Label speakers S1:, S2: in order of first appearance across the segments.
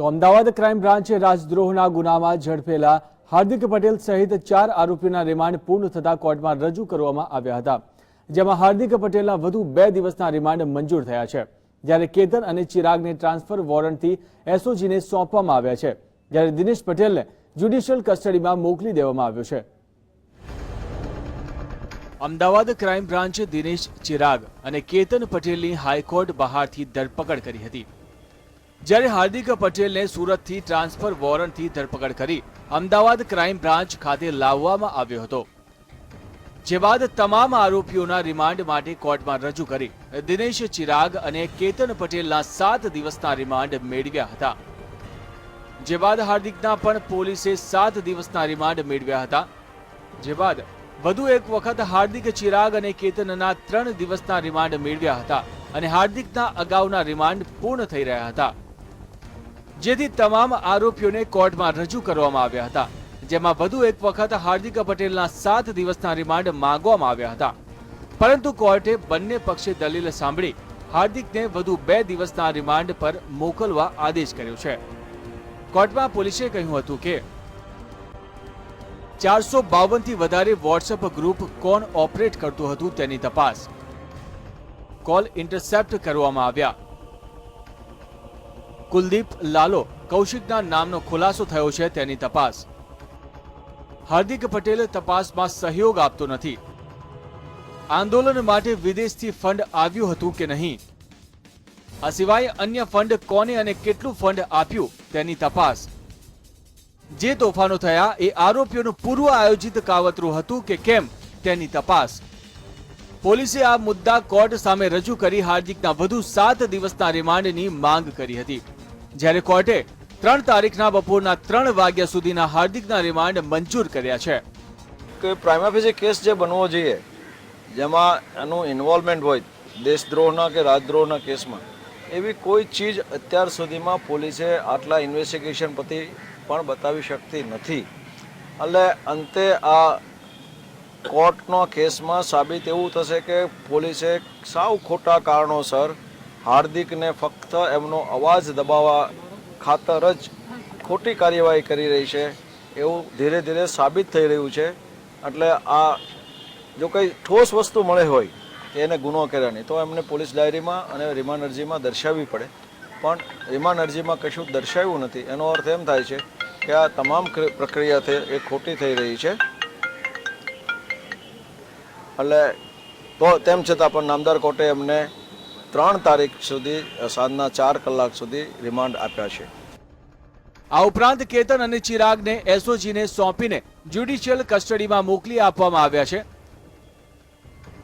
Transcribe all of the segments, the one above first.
S1: તો અમદાવાદ ક્રાઇમ બ્રાન્ચે રાજદ્રોહના ગુનામાં ઝડપેલા હાર્દિક પટેલ સહિત ચાર આરોપીઓના રિમાન્ડ પૂર્ણ થતા કોર્ટમાં રજૂ કરવામાં આવ્યા હતા, જેમાં હાર્દિક પટેલના વધુ બે દિવસના રિમાન્ડ મંજૂર થયા છે, જ્યારે કેતન અને ચિરાગને ટ્રાન્સફર વોરંટથી એસઓજીને સોંપવામાં આવ્યા છે, જ્યારે દિનેશ પટેલને જ્યુડિશિયલ કસ્ટડીમાં મોકલી દેવામાં આવ્યો છે. અમદાવાદ ક્રાઇમ બ્રાન્ચે દિનેશ, ચિરાગ અને કેતન પટેલની હાઈકોર્ટ બહારથી ધરપકડ કરી હતી. જ્યારે હાર્દિક પટેલને સુરતથી ટ્રાન્સફર વોરંટથી ધરપકડ કરી અમદાવાદ ક્રાઇમ બ્રાન્ચ ખાતે લાવવામાં આવ્યો હતો. જે બાદ તમામ આરોપીઓના રિમાન્ડ માટે કોર્ટમાં રજૂ કરી દિનેશ ચિરાગ અને કેતન પટેલના સાત દિવસના રિમાન્ડ મેળવ્યા હતા. જે બાદ હાર્દિકના પણ પોલીસે સાત દિવસના રિમાન્ડ મેળવ્યા હતા. જે બાદ વધુ એક વખત હાર્દિક ચિરાગ અને કેતનના ત્રણ દિવસના રિમાન્ડ મેળવ્યા હતા અને હાર્દિકના અગાઉના રિમાન્ડ પૂર્ણ થઈ રહ્યા હતા. જેથી તમામ આરોપીઓને કોર્ટમાં રજૂ કરવામાં આવ્યા હતા, જેમાં વધુ એક વખત હાર્દિક પટેલના સાત દિવસના રિમાન્ડ માંગવામાં આવ્યા હતા. પરંતુ કોર્ટે બંને પક્ષે દલીલ સાંભળી હાર્દિકને વધુ બે દિવસના રિમાન્ડ પર મોકલવા આદેશ કર્યો છે. કોર્ટમાં પોલીસે કહ્યું હતું કે, ચારસો બાવનથી વધારે વોટ્સએપ ગ્રુપ કોણ ઓપરેટ કરતું હતું તેની તપાસ. કોલ ઇન્ટરસેપ્ટ કરવામાં આવ્યા. કુલદીપ લાલો કૌશિકના નામનો ખુલાસો થયો છે તેની તપાસ. હાર્દિક પટેલ તપાસમાં સહયોગ આપતો નથી. આંદોલન માટે વિદેશથી ફંડ આવ્યું હતું કે નહીં? આ સિવાય અન્ય ફંડ કોને અને કેટલું ફંડ આપ્યું તેની તપાસ. જે તોફાનો થયા એ આરોપીઓનું પૂર્વ આયોજિત કાવતરું હતું કે કેમ તેની તપાસ. પોલીસે આ મુદ્દા કોર્ટ સામે રજૂ કરી હાર્દિકના વધુ સાત દિવસના રિમાન્ડની માંગ કરી હતી. જ્યારે કોર્ટે ત્રણ તારીખના બપોરના ત્રણ વાગ્યા સુધીના હાર્દિકના રિમાન્ડ મંજૂર કર્યા છે.
S2: કે પ્રાઇમાફેસી કેસ જે બનવો જોઈએ, જેમાં એનું ઇન્વોલ્વમેન્ટ હોય, દેશદ્રોહના કે રાજદ્રોહના કેસમાં, એવી કોઈ ચીજ અત્યાર સુધીમાં પોલીસે આટલા ઇન્વેસ્ટિગેશન પછી પણ બતાવી શકતી નથી. એટલે અંતે આ કોર્ટનો કેસમાં સાબિત એવું થશે કે પોલીસે સાવ ખોટા કારણોસર હાર્દિકને ફક્ત એમનો અવાજ દબાવવા ખાતર જ ખોટી કાર્યવાહી કરી રહી છે, એવું ધીરે ધીરે સાબિત થઈ રહ્યું છે. એટલે આ જો કંઈ ઠોસ વસ્તુ મળે હોય, એને ગુનો કર્યા નહીં તો એમને પોલીસ ડાયરીમાં અને રિમાન્ડ અરજીમાં દર્શાવવી પડે. પણ રિમાન્ડ અરજીમાં કશું દર્શાવ્યું નથી. એનો અર્થ એમ થાય છે કે આ તમામ ક્ર- પ્રક્રિયા થઈ એ ખોટી થઈ રહી છે. એટલે તો તેમ છતાં પણ નામદાર કોર્ટે એમને ત્રણ તારીખ સુધી સાંજના ચાર કલાક સુધી રિમાન્ડ આપ્યા છે.
S1: આ ઉપરાંત કેતન અને ચિરાગને એસઓજીને સોંપીને જ્યુડિશિયલ કસ્ટડીમાં મોકલી આપવામાં આવ્યા છે.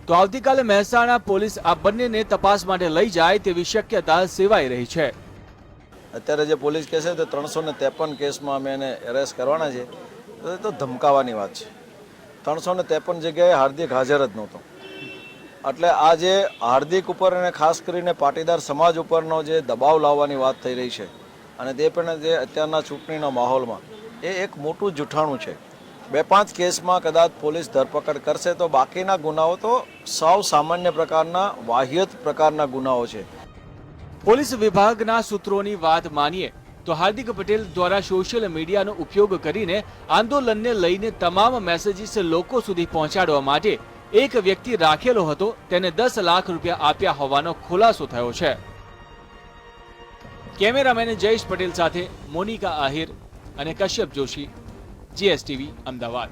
S1: તો આવતીકાલે મહેસાણા પોલીસ આ બંનેને તપાસ માટે લઈ જાય તેવી શક્યતા સેવાઈ રહી છે.
S2: અત્યારે જે પોલીસ કહેશે છે તે ત્રણસો ને ત્રેપન કેસમાં અમે એને એરેસ્ટ કરવાના છે. તો ધમકાવાની વાત છે. ત્રણસો ને ત્રેપન જગ્યાએ હાર્દિક હાજર જ નહોતો. એટલે આ જે હાર્દિક ઉપર અને ખાસ કરીને પાટીદાર સમાજ ઉપરનો જે દબાવ લાવવાની વાત થઈ રહી છે અને તે પણ જે અત્યારના ચૂંટણીના માહોલમાં, એ એક મોટું જૂઠાણું છે. બે પાંચ કેસમાં કદાચ પોલીસ ધરપકડ કરશે તો બાકીના ગુનાઓ તો સાવ સામાન્ય પ્રકારના, વાહિયત પ્રકારના ગુનાઓ છે.
S1: પોલીસ વિભાગના સૂત્રોની વાત માનીએ તો હાર્દિક પટેલ દ્વારા સોશિયલ મીડિયાનો ઉપયોગ કરીને આંદોલનને લઈને તમામ મેસેજીસ લોકો સુધી પહોંચાડવા માટે એક વ્યક્તિ રાખેલો હતો, તેને દસ લાખ રૂપિયા આપ્યા હોવાનો ખુલાસો થયો છે. કેમેરામેન જયેશ પટેલ સાથે મોનિકા આહિર અને કશ્યપ જોશી, જીએસટીવી, અમદાવાદ.